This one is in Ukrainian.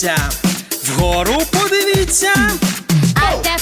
подивіться, вгору подивіться. А де